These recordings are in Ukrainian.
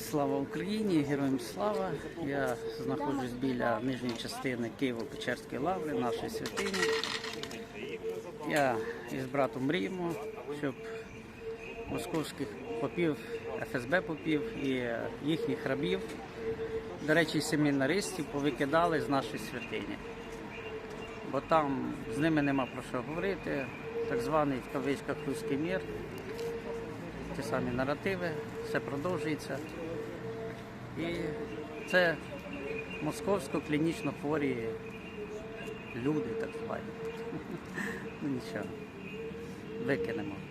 Слава Україні, героям слава! Я знаходжусь біля нижньої частини Києво-Печерської лаври, нашої святині. Я із братом мріємо, щоб московських попів, ФСБ попів і їхніх рабів, до речі, семінаристів повикидали з нашої святині. Бо там з ними нема про що говорити. Так званий в кавичках руський мір, ті самі наративи, все продовжується. І це московсько клінічно хворі люди, так звані. Ну нічого, викинемо.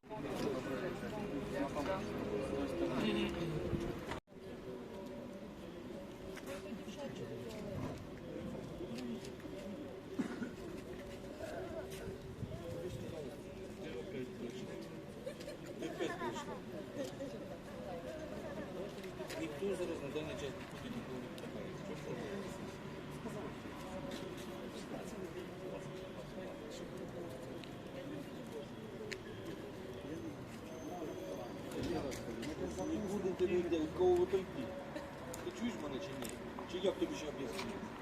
Ніхто зараз на даний час нікуди нікого не від кого ви прийти. Ти чуєш мене чи ні? Чи як тобі ще об'яснити?